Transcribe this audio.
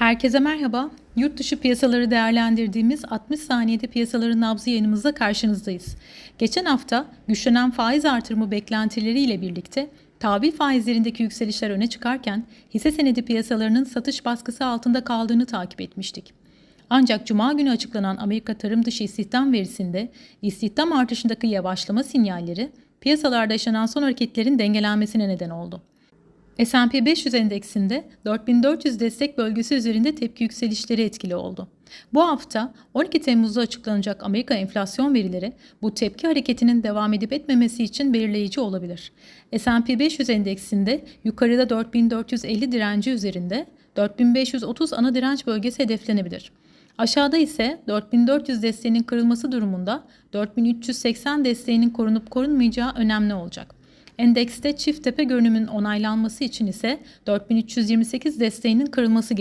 Herkese merhaba. Yurt dışı piyasaları değerlendirdiğimiz 60 saniyede piyasaların nabzı yayınımızda karşınızdayız. Geçen hafta güçlenen faiz artırımı beklentileriyle birlikte tahvil faizlerindeki yükselişler öne çıkarken hisse senedi piyasalarının satış baskısı altında kaldığını takip etmiştik. Ancak Cuma günü açıklanan Amerika tarım dışı istihdam verisinde istihdam artışındaki yavaşlama sinyalleri piyasalarda yaşanan son hareketlerin dengelenmesine neden oldu. S&P 500 endeksinde 4400 destek bölgesi üzerinde tepki yükselişleri etkili oldu. Bu hafta 12 Temmuz'da açıklanacak Amerika enflasyon verileri bu tepki hareketinin devam edip etmemesi için belirleyici olabilir. S&P 500 endeksinde yukarıda 4450 direnci üzerinde 4530 ana direnç bölgesi hedeflenebilir. Aşağıda ise 4400 desteğinin kırılması durumunda 4380 desteğinin korunup korunmayacağı önemli olacak. Endekste çift tepe görünümün onaylanması için ise 4328 desteğinin kırılması gerekiyor.